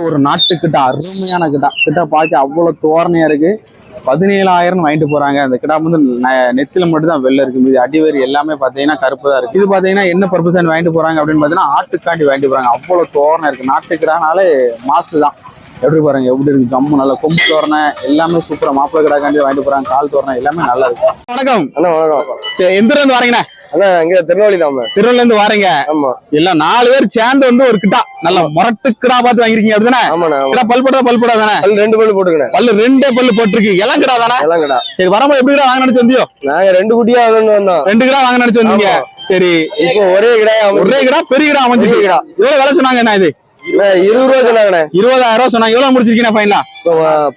ஒரு நாட்டுக்கிட்ட அருமையான கிட்டா. கிட்ட பார்க்க அவ்வளவு தோரணையா இருக்கு. பதினேழாயிரம் வாங்கிட்டு போறாங்க. அந்த கிடா வந்து நெத்தில மட்டும் தான் வெள்ளை இருக்கு. மீதி அடிவேறு எல்லாமே பாத்தீங்கன்னா கருப்பு தான் இருக்கு. இது பாத்தீங்கன்னா என்ன பர்பஸ் வாங்கிட்டு போறாங்க அப்படின்னு பாத்தீங்கன்னா ஆட்டுக்காண்டி வாங்கிட்டு போறாங்க. அவ்வளவு தோரணை இருக்கு. நாட்டுக்கிடானாலே மாசு தான். எப்படி பாருங்க எப்படி இருக்கு? ஜம்மு நல்ல கொம்பு தோரணை எல்லாமே சூப்பரா மாப்பிள்ளை கிடாக்காண்டி வாங்கிட்டு போறாங்க. கால் தோரணை எல்லாமே நல்லா இருக்கு. வணக்கம். வணக்கம். சரி, எந்த இருந்து வரீங்கண்ணா? திருநெல்வேலி திருவள்ளுல இருந்து வாரீங்க. ஆமா. இல்ல நாலு பேர் சேர்ந்து வந்து ஒரு கிட்டா நல்ல முரட்டு கிடா பார்த்து வாங்கிருக்கீங்க அப்படிதானே? கிடா பல் போட்டா பல் போடா தானே ரெண்டு பல்லு போட்டுக்கண்ணே பல்லு ரெண்டே பல்லு போட்டிருக்கு. எல்லாம் கிடா தானே? எல்லாம் கடா சரி வரும்போது எப்படி கிடா வாங்க நினைச்சு வந்தியோ? நாங்க ரெண்டு குட்டியா வந்தோம். ரெண்டு கிடா வாங்க நினைச்சு வந்தீங்க. சரி. இப்போ ஒரே கிடாயா ஒரே கிடா பெரிய கிடா அமைஞ்சு பெரிய கிடா. எவ்வளவு விலை சொன்னாங்க என்ன இது? இருபது ரூபா சொன்னாங்கண்ணே. இருபதாயிரம் ரூபாய் சொன்னாங்க. எவ்வளவு முடிச்சிருக்கீங்க ஃபைனலா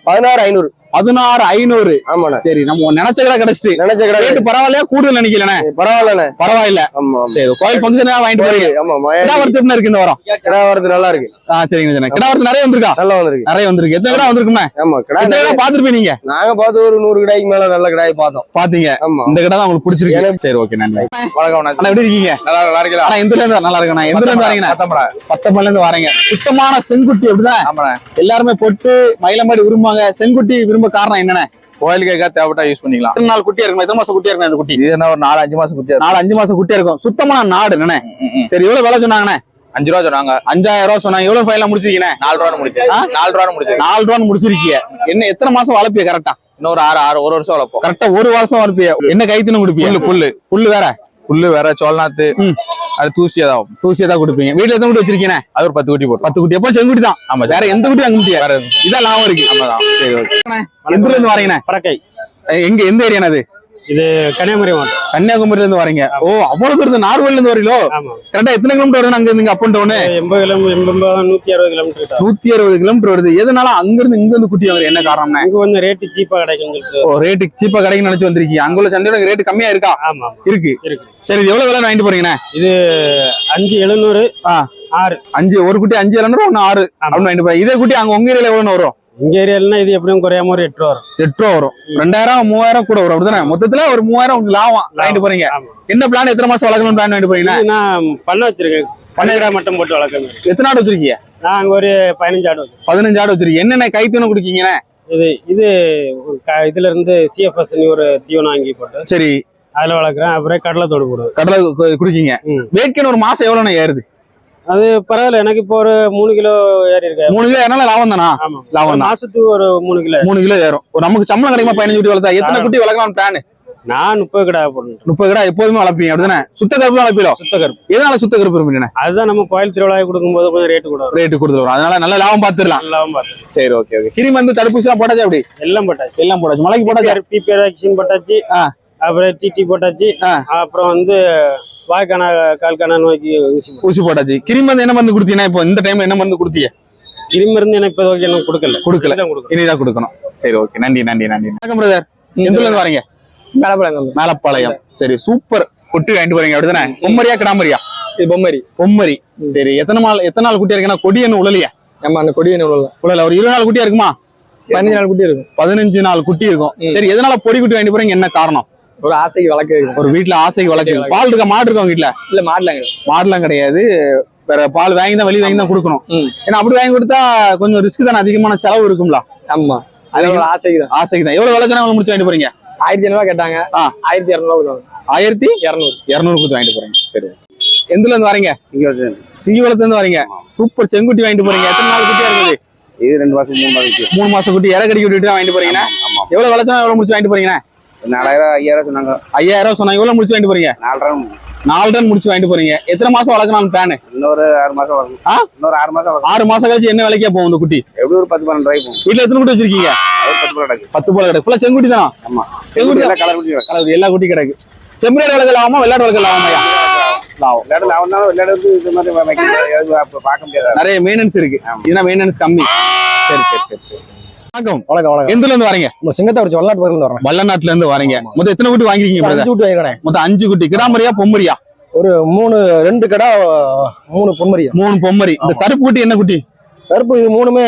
பதினாறு ஐநூறு. பதினாறு ஐநூறு. ஆமாண்ணே. சரி நம்ம நினைச்ச கிடா கிடைச்சிட்டு. நினைச்ச கடை ரேட்டு பரவாயில்லையா? கூடுதல் நினைக்கலண்ணே. பரவாயில்லண்ணே. பரவாயில்ல. ஆமா ஆமா. சரி கோயில் ஃபங்க்ஷன் வாங்கிட்டு போறீங்க. ஆமா கிடா மயா வரத்து எப்படி இருக்கு இந்த வாரம்? கடா வரது நல்லா இருக்கு. ஆ சரிங்க சரிங்க. கிடா வரத்து நிறைய வந்திருக்கா? நல்லா வந்திருக்கு. நிறைய வந்திருக்கு. எத்தனை கிடா வந்திருக்குமே ஆமா கடா கிடா பாத்துருப்பீங்க நீங்க? நாங்க பார்த்து ஒரு நூறு கடாய்க்கு மேல நல்ல கடாய் பார்த்தோம். பாத்தீங்க ஆமா. இந்த கடை தான் உங்களுக்கு பிடிச்சிருக்கு. சரி ஓகே நன்றி. வணக்கம் அண்ணா எப்படி இருக்கீங்க? நல்லா நல்லா இருக்கல ஆனா எந்த இருந்து நல்லா இருக்கண்ணா எந்த இருந்து வரீங்கண்ணா? பத்தம்பல இருந்து வரீங்க. சுத்தமான செங்குட்டி அப்படிதான் ஆமாண்ணே. எல்லாருமே பொட்டு மயிலமாடி விரும்புவாங்க செங்குட்டி விரும்ப காரணம் என்னண்ணே கோயிலுக்கு தேவைப்பட்டா யூஸ் பண்ணிக்கலாம். நாள் குட்டியா இருக்கும்? எத்தனை மாசம் குட்டியா இருக்கும் இந்த குட்டி? இது என்ன ஒரு நாலு அஞ்சு மாசம் குட்டியா நாலு அஞ்சு மாசம் குட்டியா இருக்கும். சுத்தமான நாடு என்னண்ணே சரி எவ்வளவு விலை சொன்னாங்கண்ணே? அஞ்சு ரூபா சொன்னாங்க. அஞ்சாயிரம் ரூபாய் சொன்னாங்க. எவ்வளவு ஃபைனல் முடிச்சிருக்கீங்க நாலு ரூபா முடிச்சு ஆ? நாலு ரூபா முடிச்சு நாலு ரூபான்னு முடிச்சிருக்கீங்க. என்ன எத்தனை மாசம் வளர்ப்பிய கரெக்டா இன்னொரு ஆறு ஆறு ஒரு வருஷம் வளர்ப்போம். கரெக்டா ஒரு வருஷம் வளர்ப்பிய? என்ன கைத்துன்னு கொடுப்பீங்க புல்லு. புல்லு வேற? புல்லு வேற சோழநாத்து ம். அது தூசியா தான் கொடுப்பீங்க. வீட்டுல எத்தனை குட்டி வச்சிருக்கீங்க? அது ஒரு பத்து குட்டி போட்டோம் பத்து குட்டி. எப்போ செங்குட்டி தான் ஆமா வேற எந்த குட்டி முடியாது. வேற இதான் லாபம் இருக்கு. ஆமாதான். சரி ஓகே. எந்த இருந்து வரீங்கண்ணே பறக்கை. எங்க எந்த ஏரியாண்ணா அது இது கன்னியாகுமரி மாவட்டம். கன்னியாகுமரில இருந்து வரீங்க. ஓ அவ்வளவு தூரத்து நார்வேல்ல இருந்து வரீங்களோ? கரெக்டா எத்தனை கிலோமீட்டர் வருது அங்க இருந்து அப் அண்ட் டவுன் எண்பது கிலோமீட்டர் நூத்தி அறுபது கிலோமீட்டர் நூத்தி அறுபது கிலோமீட்டர் வருது. எதனால அங்க இருந்து இங்க வந்து குட்டி வாங்குறது என்ன காரணம்னா? அங்க கொஞ்சம் ரேட்டு சீப்பா கிடைக்கும் ஓ ரேட்டு சீப்பா கிடைக்குன்னு நினைச்சு வந்திருக்கீங்க. அங்க உள்ள சந்தையோட ரேட்டு கம்மியா இருக்கா? ஆமா இருக்கு. இருக்கு. சரி இது எவ்வளவு விலை வாங்கிட்டு போறீங்கண்ணே? அஞ்சு எழுநூறு. ஆறு. அஞ்சு ஒரு குட்டி அஞ்சு இரநூறு ஒன்னு ஆறு. அப்படின்னு வாங்கிட்டு போறீங்க. இதே குட்டி அங்க உங்க ஏரியால எவ்வளவு வரும்? இங்க ஏரியாலனா இது எப்படியும் குறையாம ஒரு எட்டு ரூபா வரும். எட்டு ரூபா வரும். ரெண்டாயிரம் மூவாயிரம் கூட வரும். அப்படிதானே? மொத்தத்துல ஒரு மூவாயிரம் உங்களுக்கு லாபம். வாங்கிட்டு போறீங்க. என்ன பிளான் எத்தனை மாசம் வளர்க்கணும்னு பிளான் வாங்கிட்டு போறீங்கன்னா இது நான் பண்ண வச்சிருக்கேன். பண்ணையிடா மட்டும் போட்டு வளர்க்கணும் எத்தனை ஆடு வச்சிருக்கீங்க? நான் அங்க ஒரு பதினஞ்சு ஆடு பதினஞ்சு ஆடு வச்சிருக்கீங்க. என்னென்ன கைத்தீவனம் குடிக்கீங்கண்ணே? இது இது க- இதுல இருந்து சிஎஃப்எஸ் ஒரு தீவனம் வாங்கி போட்டு சரி. அதுல வளர்க்குறேன். அப்புறம் கடலை தோடு போடுவேன். கடலை குடிக்கீங்க. ம். வேட்கன் ஒரு மாசம் எவ்வளவு ஏறுது? அது பரவாயில்ல எனக்கு இப்போ ஒரு மூணு கிலோ ஏறி இருக்கு மூணு கிலோ ஏறினால லாபம் தானா ஆமா லாபம் மாசத்துக்கு ஒரு மூணு கிலோ மூணு கிலோ ஏறும் நமக்கு சம்பளம் கிடைக்குமா பதினஞ்சு குட்டி வளர்த்தா எத்தனை குட்டி வளர்க்கலாம் பிளான் நான் முப்பது கடை போடணும் முப்பது கிடா எப்போதுமே வளர்ப்பீங்க அப்படிதானே சுத்த கருப்பு தான் சுத்த கருப்பு எதனால சுத்த கருப்பு இருப்பீங்க அதுதான் நம்ம கோயில் திருவிழாவை கொடுக்கும்போது கொஞ்சம் ரேட்டு கூட ரேட்டு கொடுத்து வரும் அதனால நல்ல லாபம் பார்த்துடலாம் நல்லாவும் பார்த்து சரி ஓகே ஓகே கிருமி வந்து தடுப்பூசி எல்லாம் போட்டாச்சு அப்படி எல்லாம் போட்டாச்சு எல்லாம் போட்டாச்சு மலைக்கு போட்டாச்சு பிபிஆர் வேக்சின் போட்டாச்சு. அப்புறம் டிடி போட்டாச்சு. அப்புறம் வந்து வாய்க்கான கால்கான நோய்க்கு ஊசி. ஊசி போட்டாச்சு. கிருமி வந்து என்ன மருந்து கொடுத்தீங்கன்னா இப்போ இந்த டைம்ல என்ன மருந்து கொடுத்தீங்க? கிருமி மருந்து எனக்கு இப்போ வரைக்கும் எனக்கு கொடுக்கல. கொடுக்கல இனிதான் கொடுக்கணும். சரி ஓகே நன்றி நன்றி நன்றி. வணக்கம் பிரதர் எந்த ஊர்ல இருந்து வரீங்க? மேலப்பாளையம் சரி சூப்பர் குட்டி வாங்கிட்டு போறீங்க அப்படிதானே? பொம்மரியா கிடாமரியா? இது பொம்மரி. பொம்மரி. சரி எத்தனை நாள் எத்தனை நாள் குட்டியா இருக்குன்னா கொடி என்ன உழலியா? நம்ம அந்த கொடி என்ன உள்ள உழல. ஒரு இருபது நாள் குட்டியா இருக்குமா? பதினஞ்சு நாள் குட்டி இருக்கும். பதினஞ்சு நாள் குட்டி இருக்கும். சரி எதனால பொடி குட்டி வாங்கிட்டு போறீங்க? என்ன காரணம்? ஒரு ஆசைக்கு வளர்க்க ஒரு வீட்டுல ஆசைக்கு வளர்க்கு. பால் இருக்கா? மாடு இருக்கா வீட்டுல இல்ல மாடலாங்க மாடுலாம் கிடையாது. வேற பால் வாங்கி தான் வெளிய வாங்கி தான் கொடுக்கணும். ம். ஏன்னா அப்படி வாங்கி கொடுத்தா கொஞ்சம் ரிஸ்க் தானே? அதிகமான செலவு இருக்கும்ல. ஆமா. அது ஒரு ஆசைக்கு தான். ஆசைக்கு தான். எவ்வளவு விளக்கணும் உங்களுக்கு முடிச்சு வாங்கிட்டு போறீங்க? ஆயிரத்தி ஐநூறுவா கேட்டாங்க. ஆயிரத்தி இரநூறுவா கொடுத்தாங்க. ஆயிரத்தி இரநூறு. இருநூறு கொடுத்து வாங்கிட்டு போறீங்க. சரி எந்துல இருந்து வரீங்க? சிங்கிவளத்துல இருந்து வரீங்க. சூப்பர் செங்குட்டி வாங்கிட்டு போறீங்க. எத்தனை நாள் குட்டியா இருக்குது? இது ரெண்டு மாசம் மூணு மாசம் மூணு மாசம் குட்டி இலை கடிக்க விட்டுட்டு தான் வாங்கிட்டு போறீங்கன்னா எவ்வளவு விளச்சனா எவ்வளவு முடிச்சு வாங்கிட்டு போறீங்க? நாலாயிரம் ஐயாயிரம் சொன்னாங்க. ஐயாயிரம் ரூபாய் சொன்னா எவ்வளவு முடிச்சு வாங்கிட்டு போறீங்க? நாலரை நாலு டன் முடிச்சு வாங்கிட்டு போறீங்க. எத்தனை மாசம் வளர்க்கணும் பிளான் இன்னொரு ஆறு மாசம் ஆ? இன்னொரு ஆறு மாசம் ஆறு மாசம் கழிச்சு என்ன விலைக்கா போகும் இந்த குட்டி? எப்படி ஒரு பத்து பன்னெண்டு ரூபாய்க்கு போகும். வீட்டுல எத்தனை குட்டி வச்சிருக்கீங்க? பத்து ரூபா கிடக்கு. பத்து போல கிடக்கு. ஃபுல்லா செங்குட்டி தானா? ஆமா. செங்குட்டி கலர் குட்டி கலர் எல்லா குட்டி கிடக்கு. செம்மறியாடு வளர்க்க லாபமா வெள்ளாடு வளர்க்க லாபமாயா லாபம். விளையாடு முடியாது. நிறைய மெயினன்ஸ் இருக்கு. இதுனா மெயினன்ஸ் கம்மி. சரி சரி சரி. வணக்கம். வணக்கம் வணக்கம். எந்த இருந்து வரீங்க? நம்ம சிங்கத்தை வச்சு வல்லாட்டு பக்கத்துல இருந்து வரேன் வல்லநாட்டுல இருந்து வரீங்க மொத்தம் எத்தனை குட்டி வாங்கிருக்கீங்க? அஞ்சு விட்டு வாங்கிக்கிறேன் மொத்தம் அஞ்சு குட்டி. கிடாமரியா பொம்மரியா ஒரு மூணு ரெண்டு கடை மூணு பொன்மரியா மூணு பொம்மரி. இந்த. கருப்பு குட்டி என்ன குட்டி? கருப்பு இது மூணுமே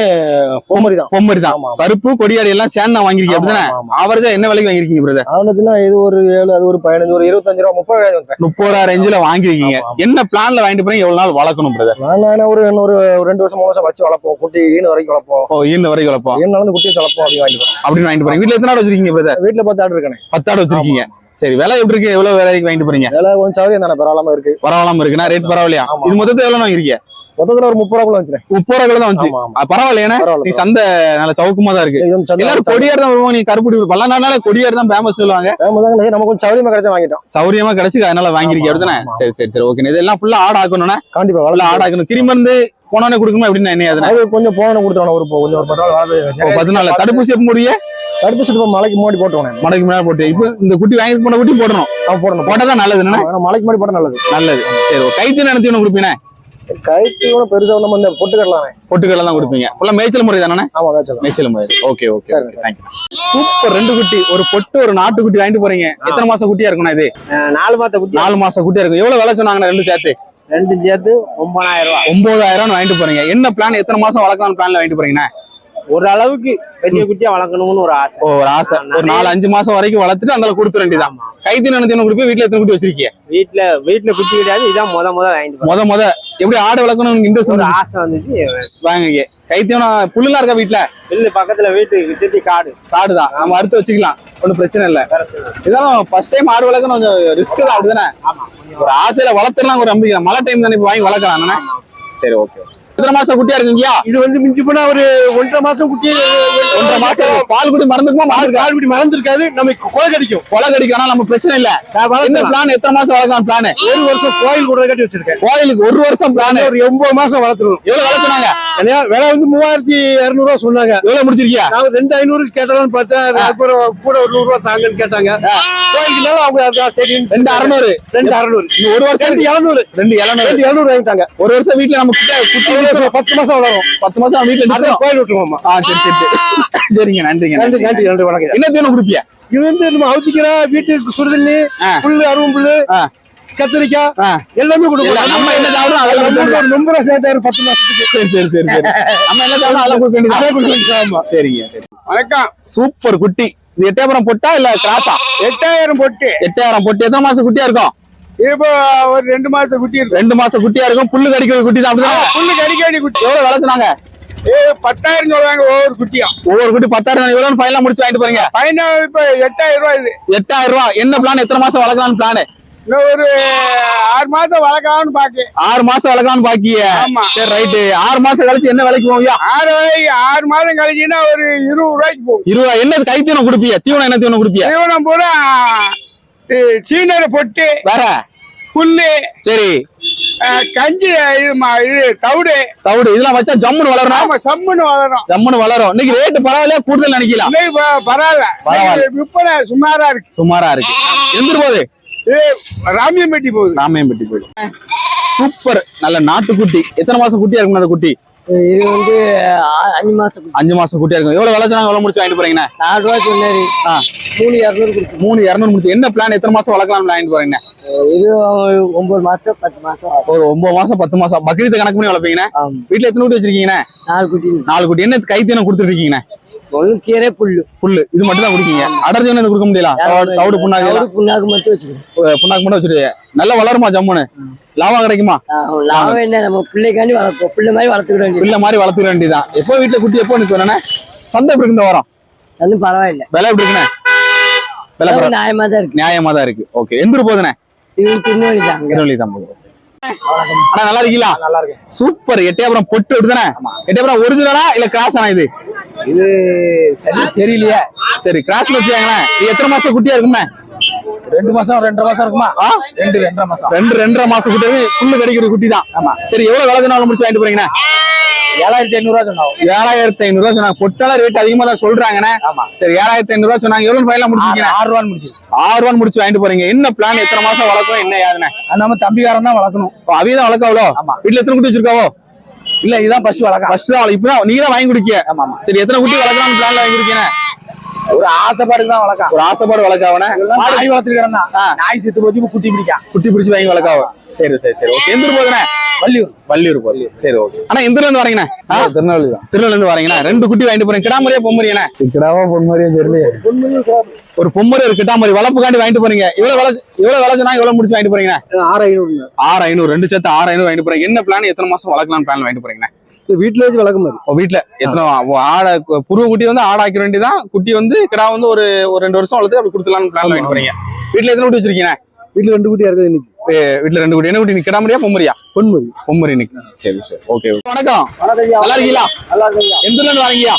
பொம்மரி தான். பொம்மரி தான். கருப்பு கொடியாடி எல்லாம் சேர்ந்து வாங்கிருக்கீங்க அப்படிதானே. ஆவரேஜா என்ன விலைக்கு வாங்கிருக்கீங்க பிரதர் அவனுக்குன்னா இது ஒரு ஏழு அது ஒரு பதினஞ்சு ஒரு இருபத்தஞ்சு ரூபா முப்பது வந்துட்டேன் முப்பதாயிரம் ரேஞ்சில வாங்கிருக்கீங்க. என்ன பிளான்ல வாங்கிட்டு போறீங்க? எவ்வளவு நாள் வளர்க்கணும் பிரதர் நான் ஒரு ஒரு ரெண்டு வருஷம் மூணு வருஷம் வச்சு வளர்ப்போம். குட்டி ஈன வரைக்கும் வளர்ப்போம். ஓ ஈன வரைக்கும் வளர்ப்போம். ஈன நடந்து குட்டியை வளர்ப்போம் அப்படி வாங்கிப்போம் அப்படின்னு வாங்கிட்டு போறீங்க. வீட்டுல எத்தனை ஆடு வச்சிருக்கீங்க பிரதர் வீட்டுல பார்த்து ஆடு இருக்கானே. பத்து ஆடு வச்சிருக்கீங்க. சரி விலை எப்படி இருக்கு? எவ்வளவு விலைக்கு வாங்கிட்டு போறீங்க? விலை கொஞ்சம் சௌரியம் தானே பரவாயில்லாம இருக்கு. பரவாயில்லாம இருக்குன்னா ரேட் பரவாயில்லையா. இது மொத்தத்தை எவ்வளவு வாங்கிருக்கீங்க மொத்தத்துல ஒரு முப்பது ரூபாக்குள்ள வச்சுறேன் முப்பது ரூபாய் தான் வந்துச்சு. பரவாயில்ல ஏன்னா நீ சந்தை நல்ல சவுக்கமா தான் இருக்கு. எல்லாரும் கொடியாடு தான் வருவாங்க நீ கருப்புடி பல நாளால கொடியாடு தான் ஃபேமஸ் சொல்லுவாங்க. நமக்கு கொஞ்சம் சௌரியமா கிடைச்சா வாங்கிட்டோம். சௌரியமா கிடைச்சு அதனால வாங்கிருக்கீங்க அப்படிதானே. சரி சரி சரி ஓகே இதெல்லாம் ஃபுல்லா ஆடு ஆக்கணும்னா கண்டிப்பா வளர்த்து ஆடு ஆக்கணும். கிரிமருந்து போனோடனே கொடுக்கணும்? அப்படின்னு என்ன அது கொஞ்சம் போன கொடுத்தோம் ஒரு கொஞ்சம் ஒரு பத்து நாள் பத்து நாள். தடுப்பூசி முடிய தடுப்பூசி இப்போ மலைக்கு முன்னாடி போட்டுவோம் மடக்கு மேல போட்டு இப்போ இந்த குட்டி வாங்கி போன குட்டி போடணும். போடணும். போட்டா தான் நல்லது மலைக்கு முன்னாடி போட்டா நல்லது. நல்லது. சரி கைத்து நினைச்சு ஒன்று கொடுப்பீங்க கூட பெருசா நம்ம இந்த பொட்டு கட்டலாம். பொட்டுக்கடலை தான் கொடுப்பீங்க. ஃபுல்லா மேய்ச்சல் முறை தானே? ஆமா வேச்சலாம் மேய்ச்சல் முறை. ஓகே ஓகே சரி, சூப்பர் ரெண்டு குட்டி. ஒரு பொட்டு ஒரு நாட்டு குட்டி வாங்கிட்டு போறீங்க. எத்தனை மாசம் குட்டியா இருக்கும்ண்ணா இது? நாலு மாத்த குட்டி. நாலு மாசம் குட்டியா இருக்கும். எவ்வளவு விலை சொன்னாங்க ரெண்டு சேர்த்து? ரெண்டும் சேர்த்து ஒன்பதாயிரம் ரூபாய் ஒன்பதாயிரம் வாங்கிட்டு போறீங்க. என்ன பிளான் எத்தனை மாசம் வளர்க்கலாம் பிளான்ல வாங்கிட்டு போறீங்கன்னா ஒரு அளவுக்கு பெரிய குட்டியா வளர்க்கணும்னு ஒரு ஆசை. ஓ, ஒரு ஆசை. ஒரு நாலு அஞ்சு மாசம் வரைக்கும் வளர்த்துட்டு அந்த கொடுத்துட வேண்டியதான். கைத்து நினைச்சு கொடுப்பீங்க வீட்டுல எத்தனை குட்டி வச்சிருக்கீங்க வீட்டுல வீட்டுல குட்டி கிடையாது. இதான் முத முத வாங்கிட்டு. முத முத. எப்படி ஆடு வளர்க்கணும் இன்ட்ரெஸ்ட் ஒரு ஆசை வந்துச்சு. வாங்குங்க. கைத்தியம் புல்லுலாம் இருக்கா வீட்டுல இல்ல பக்கத்துல வீட்டுக்கு சுத்தி காடு. காடு தான். நம்ம அறுத்து வச்சுக்கலாம். ஒன்றும் பிரச்சனை இல்ல. இதெல்லாம் ஃபர்ஸ்ட் டைம் ஆடு வளர்க்கணும் கொஞ்சம் ரிஸ்க் தான். அப்படிதானே? ஒரு ஆசையில வளர்த்துலாம் ஒரு நம்பிக்கை. மழை டைம் தானே இப்ப வாங்கி வளர்க்கலாம்? சரி ஓகே எத்தனை மாசம் குட்டியா இருக்குங்கயா? இது வந்து மிஞ்சி போனா ஒரு ஒன்றரை மாசம் குட்டி ஒன்றரை மாசம். பால் குடி மறந்துக்குமா? மறந்துக்கா கால் குட்டி மறந்துருக்காது. நமக்கு கொலை கடிக்கும். கொலை கடிக்கும் ஆனா நம்ம பிரச்சனை இல்ல. பிளான் எத்தனை மாசம் வளர்க்கலாம் பிளான் ஒரு வருஷம் கோயில் கூட கட்டி வச்சிருக்கேன். கோயிலுக்கு ஒரு வருஷம் பிளான் ஒரு எண்பது மாசம் வளர்த்துருவோம். எவ்வளவு வளர்த்துனாங்க? இல்லையா விலை வந்து மூவாயிரத்தி இருநூறு ரூபா சொன்னாங்க. எவ்வளவு முடிச்சிருக்கியா? நான் ரெண்டு ஐநூறு கேட்டலாம்னு பார்த்தேன். அப்புறம் கூட ஒரு நூறு ரூபா தாங்கன்னு கேட்டாங்க. அவங்க சரி ரெண்டு அறுநூறு. ரெண்டு அறுநூறு. ஒரு வருஷம் ரெண்டு எழுநூறு. ரெண்டு இளநூறு ரெண்டு எழுநூறு வாங்கிட்டாங்க. ஒரு வருஷம் வீட்டுல நம்ம வருஷம் பத்து மாசம் வளரும். பத்து மாசம் வீட்டுல. கோயில் விட்டுருவோம் ஆ சரி சரி சரி. சரிங்க நன்றிங்க நன்றி நன்றி நன்றி வணக்கம். என்ன தீவனம் கொடுப்பியா? இது வந்து நம்ம அவுத்திக்கிற வீட்டுக்கு சுடுதண்ணி. புல்லு அருவம் புல்லு. கத்திரிக்காய். எல்லாமே கொடுக்கலாம் நம்ம என்ன சாப்பிடுறோம் அதெல்லாம் கொடுக்க நொம்புற சேர்த்தாரு பத்து மாசத்துக்கு சரி சரி சரி சரி. நம்ம என்ன சாப்பிடுறோம் அதெல்லாம் கொடுக்க வேண்டியதா அதே கொடுக்க வேண்டியது. சரிங்க சரி. வணக்கம். சூப்பர் குட்டி. இது எட்டாயிரம் பொட்டா இல்ல கிராப்பா? எட்டாயிரம் பொட்டு. எட்டாயிரம் பொட்டு. எத்தனை மாசம் குட்டியா இருக்கும்? இப்போ ஒரு ரெண்டு மாசம் குட்டி ரெண்டு மாசம் குட்டியா இருக்கும். புல்லு கடிக்கிற குட்டி தான் புல்லு கடிக்காடி குட்டி. எவ்வளவு வளர்த்துனாங்க பத்தாயிரம் சொல்லுவாங்க ஒவ்வொரு குட்டியும். ஒவ்வொரு குட்டி பத்தாயிரம் எவ்வளவு ஃபைனலா முடிச்சு வாங்கிட்டு போறீங்க. பையன் இப்ப எட்டாயிரம் ரூபாய் இது. எட்டாயிரம் ரூபாய். என்ன பிளான் எத்தனை மாசம் வளர்க்கலாம்னு பிளான் இன்னும் ஒரு ஆறு மாசம் வளர்க்கலாம்னு பாக்கேன் ஆறு மாசம் வளர்க்கலாம்னு பாக்கிய. சரி ரைட்டு. ஆறு மாசம் கழிச்சு என்ன விலைக்கு போவியா? ஆறு ஆறு மாதம் கழிச்சுன்னா ஒரு இருபது ரூபாய்க்கு போகும். இருபது என்ன கை தீவனம் கொடுப்பிய? தீவனம் என்ன தீவனம் கொடுப்பிய? தீவனம் பூரா சீனரை பொட்டு வேற? புல்லு சரி. கஞ்சி இது தவிடு. தவிடு. இதெல்லாம் வச்சா ஜம்முன்னு வளரணும். ஆமா சம்முன்னு வளரும் ஜம்முன்னு வளரும். இன்னைக்கு ரேட் பரவாயில்லையா? கூடுதல் நினைக்கலாம். பரவாயில்ல. பரவாயில்ல. விற்பனை சுமாரா இருக்கு. சுமாரா இருக்கு. எந்திரு போகுது இது ராமியம்பட்டி போகுது. ராமையம்பட்டி போயிடும் சூப்பர். நல்ல நாட்டுக்குட்டி. எத்தனை மாசம் குட்டியா இருக்கும் அந்த குட்டி? இது வந்து அஞ்சு மாசம் குட்டி. அஞ்சு மாசம் குட்டியா இருக்கும். எவ்வளவு விளைச்சனா எவ்வளவு முடிச்சு வாங்கிட்டு போறீங்க நாலு ரூபா சொன்னாரு. மூணு இரநூறு கொடுத்து மூணு இரநூறு முடிச்சு. என்ன பிளான் எத்தனை மாசம் வளர்க்கலாம் வாங்கிட்டு போறீங்க இது ஒன்பது மாசம் பத்து மாசம். ஒரு ஒன்பது மாசம் பத்து மாசம். பக்ரீத் கணக்கு பண்ணி வளர்ப்பீங்கண்ணே? ஆமா. வீட்டுல எத்தனை குட்டி வச்சிருக்கீங்கண்ணே? நாலு குட்டி நாலு குட்டி. என்ன கைத்தீனம் கொடுத்துருக்கீங்கண்ணே ஒண்ணு கீரை புல்லு. புல்லு. இது மட்டும் தான் குடிக்கீங்க அடர் தீவனம் கொடுக்க முடியல? தவிடு- தவிடு புண்ணாக்கு தவிடு புண்ணாக்கு மட்டும் வச்சுக்கணும். புண்ணாக்கு மட்டும் வச்சிருக்கீங்க நல்லா வளருமா ஜம்முன்னு லாபம் கிடைக்குமா? லாபம் என்ன? நம்ம பிள்ளைக்காண்டி வளர்ப்போம். பிள்ளை மாதிரி வளர்த்துக்கிட வேண்டியது. பிள்ளை மாதிரி வளர்த்துக்க வேண்டியதான் எப்போ வீட்டுல குட்டி எப்போ நிற்கும் என்னண்ணே சந்தை எப்படி இருக்கு இந்த வாரம்? சந்து பரவாயில்ல. விலை எப்படி இருக்குண்ணே விலை நியாயமா தான் இருக்கு. நியாயமா தான் இருக்கு. ஓகே. எந்திரு போகுதுண்ணே? இது திருநெல்வேலி தான் திருநெல்வேலி தான் அண்ணா நல்லா இருக்கீங்களா? நல்லா இருக்கு. சூப்பர். எட்டயபுரம் பொட்டு எடுத்தானே எட்டயபுரம் ஒரிஜினலா இல்ல கிராஸ் ஆனா இது? இது சரி தெரியலையே. சரி கிராஸ் வச்சுக்காங்களேன். இது எத்தனை மாசம் குட்டியா இருக்கும்ண்ணே? ரெண்டு மாசம் ரெண்டரை மாசம் இருக்குமா? ரெண்டு ரெண்டரை மாசம். ரெண்டு ரெண்டரை மாசம் குட்டி புல்லு கடிக்கிற குட்டி தான். ஆமா. சரி எவ்வளவு விலை நாள் முடிச்சு வாங்கிட்டு போறீங்கண்ணே? ஏழாயிரத்தி ஐநூறு ரூபா சொன்னாங்க. ஏழாயிரத்தி ஐநூறு ரூபா சொன்னாங்க. பொட்டால ரேட் அதிகமா தான் சொல்றாங்கண்ணே. ஆமா. சரி ஏழாயிரத்தி ஐநூறு ரூபா சொன்னாங்க. எவ்வளவு ஃபைனலா முடிச்சிருக்கீங்க ஆறு ரூபான்னு முடிச்சு ஆறு ரூபா முடிச்சு வாங்கிட்டு போறீங்க. என்ன பிளான் எத்தனை மாசம் வளர்க்கணும்? என்ன யாதுண்ணே நம்ம தம்பிக்காரன் தான் வளர்க்கணும். அவிய தான் வளர்க்காவளோ ஆமா. வீட்டுல எத்தனை குட்டி வச்சிருக்காவோ? இல்ல இதுதான் ஃபர்ஸ்ட் வளர்க்க ஃபர்ஸ்ட் தான் வளர்க்க- இப்பதான் நீங்க தான் வாங்கி குடிக்க. ஆமா சரி எத்தனை குட்டி வளர்க்கலாம்னு பிளான்ல வாங்கி குடிக்கணும் ஒரு ஆசைப்பாடுக்கு தான் வளர்க்க. ஒரு ஆசைப்பாடு வளர்க்காவனே நாய் வளர்த்துக்கிறேன் நாய் செத்து போச்சு குட்டி பிடிக்கான். குட்டி பிடிச்சு வாங்கி வளர்க்காவ சரி சரி சரி. ஓகே எந்த ஊர் போகுதுண்ணே. வள்ளியூர். வள்ளியூர் போகுது சரி ஓகே. அண்ணா எந்த இருந்து வரீங்கண்ணே? திருநெல்வேலி தான். திருநெல்வேலில இருந்து வரீங்கண்ணா. ரெண்டு குட்டி வாங்கிட்டு போறீங்க. கிடாமரியா பொம்மரியாண்ணே கிடாவா பொன் மாதிரியே தெரியலையே. ஒரு பொம்மரி ஒரு கிட்டாமரி வளர்ப்புக்காண்டி வாங்கிட்டு போறீங்க. எவ்வளவு விலை எவ்வளவு விளைச்சுனா எவ்வளவு முடிச்சு வாங்கிட்டு போறீங்கண்ணே? ஆறு ஐநூறுங்க. ஆறு ஐநூறு ரெண்டு சேர்த்து ஆறு ஐநூறு வாங்கிட்டு போறீங்க. என்ன பிளான் எத்தனை மாசம் வளர்க்கலாம் பிளான் வாங்கிட்டு போறீங்கண்ணே? வீட்டுல வச்சு வளர்க்க மாதிரி. வீட்டுல எத்தனை ஆடை புருவ குட்டி வந்து ஆடை ஆக்கிற வேண்டியதான் குட்டி வந்து கிடா வந்து ஒரு ஒரு ரெண்டு வருஷம் வளர்த்து அப்படி கொடுத்துலாம்னு பிளான் வாங்கிட்டு போறீங்க. வீட்டுல எத்தனை குட்டி வச்சிருக்கீங்க வீட்டுல ரெண்டு குட்டியா இருக்குது இன்னைக்கு. வீட்டுல ரெண்டு குட்டி. என்ன குட்டி நீ கிடாமரியா பொம்மரியா பொன்மதி பொம்மரி இன்னைக்கு. சரி சரி. ஓகே. வணக்கம். நல்லா இருக்கீங்களா? நல்லா இருக்கு ஐயா. எந்த வரீங்கயா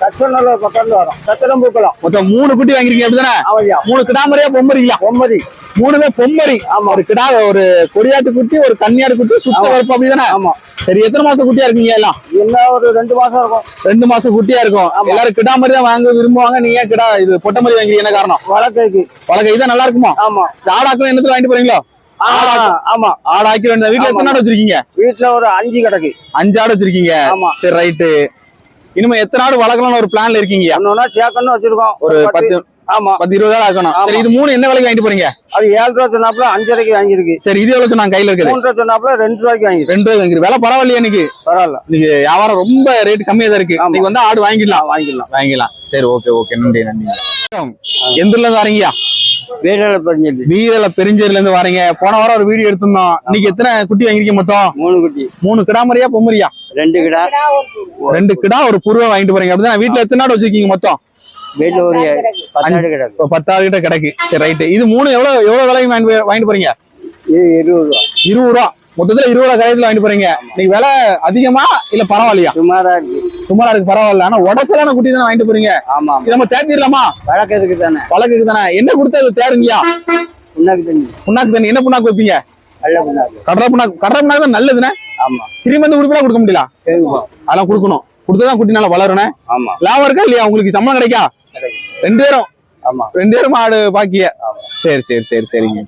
தச்சநல்லூர் பக்கம் வரோம். தச்சனம் பூக்கலாம் மொத்தம் மூணு குட்டி வாங்கிருக்கீங்க அப்படிதானே? ஆமாய்யா. மூணு கிடாமரியா பொம்மரிங்களா ஒன்பது மூணுமே பொம்மரி ஆமா. ஒரு கிடா ஒரு கொடியாட்டு குட்டி ஒரு கன்னியாடு குட்டி சுத்த. வரப்பு அப்படிதானே? ஆமா. சரி எத்தனை மாசம் குட்டியா இருக்கீங்க எல்லாம்? என்ன ஒரு ரெண்டு மாசம் இருக்கும். ரெண்டு மாசம் குட்டியா இருக்கும். எல்லாரும் கிடா மாதிரி தான் வாங்க விரும்புவாங்க. நீங்க கிடா இது பொட்டை மாதிரி என்ன காரணம்? வழக்கைக்கு வழக்கு இதான் நல்லா இருக்குமா? ஆமா. ஆடாக்கள் என்னத்துல வாங்கிட்டு போறீங்களோ? ஆமா. ஆடாக்கி வீட்டுல. எத்தனை ஆடு வச்சிருக்கீங்க? வீட்டுல ஒரு அஞ்சு கிடக்கு. அஞ்சு ஆடு வச்சிருக்கீங்க. சரி ரைட்டு. இனிமே எத்தனை ஆடு வளர்க்கலாம்னு ஒரு பிளான்ல இருக்கீங்க? ஒன்னொன்னா சேர்க்கணும் வச்சிருக்கோம். ஒரு பத்து ஆமா. பத்து இருபது ஆடு ஆக்கணும். சரி இது மூணு என்ன விலைக்கு வாங்கிட்டு போறீங்க? அது ஏழு ரூபா சொன்னாப்புல அஞ்சரைக்கு வாங்கியிருக்கு. சரி இது எவ்வளவு நான் கையில இருக்குது? மூணு ரூபா சொன்னாப்புல ரெண்டு ரூபாய்க்கு வாங்கிருக்கு ரெண்டு ரூபாய் வாங்கிருக்கு. விலை பரவாயில்லையா இன்னைக்கு? பரவாயில்ல. இன்னைக்கு வியாபாரம் ரொம்ப ரேட் கம்மியா தான் இருக்கு. இன்னைக்கு வந்து ஆடு வாங்கிடலாம். வாங்கிக்கலாம் வாங்கிக்கலாம் சரி ஓகே ஓகே நன்றி நன்றி. எந்த ஊர்ல இருந்து வரீங்கயா வீடுல பறிஞ்சது வீரல பெருஞ்சேரில இருந்து வரீங்க. போன வாரம் ஒரு வீடியோ எடுத்திருந்தோம். இன்னைக்கு எத்தனை குட்டி வாங்கிருக்கீங்க மொத்தம்? மூணு குட்டி. மூணு கிடாமரியா பொம்மரியா ரெண்டு கிடா. ரெண்டு கிடா ஒரு புருவ வாங்கிட்டு போறீங்க. அப்படிதான் வீட்டுல எத்தனை ஆடு வச்சிருக்கீங்க மொத்தம்? வீட்டுல ஒரு பத்தாடு கிடக்கு. இப்போ பத்தாறு கிட்ட கிடக்கு. சரி ரைட்டு இது மூணு எவ்வளவு எவ்வளவு விலைக்கு வாங்கிட்டு வாங்கிட்டு போறீங்க? இது இருபது ரூபா. இருபது ரூபா. மொத்தத்துல இருபது ரூபா கரையத்துல வாங்கிட்டு போறீங்க. இன்னைக்கு விலை அதிகமா இல்ல பரவாயில்லையா? சுமாரா இருக்கு. சுமாரா இருக்கு பரவாயில்ல. ஆனா உடசலான குட்டி தானே வாங்கிட்டு போறீங்க? ஆமா இது நம்ம தேர்த்திடலாமா வழக்கத்துக்கு தானே. வழக்குக்கு தானே. என்ன கொடுத்தா அது தேருங்கயா புண்ணாக்கு தண்ணி. புண்ணாக்கு தண்ணி. என்ன புண்ணாக்கு வைப்பீங்க? நல்ல புண்ணாக்கு. கடலை புண்ணாக்கு. கடலை புண்ணாக்கு தான் நல்லதுண்ணே. ஆமா. திரும்பி வந்து உடுப்பினா கொடுக்க முடியல? அதெல்லாம் கொடுக்கணும். கொடுத்ததான் குட்டி நல்லா வளருண்ணே ஆமா. லாபம் இருக்கா இல்லையா? உங்களுக்கு சம்பளம் கிடைக்கா. ரெண்டு பேரும். ஆமா. ரெண்டு பேரும் ஆடு பாக்கிய. சரி சரி சரி சரிங்க.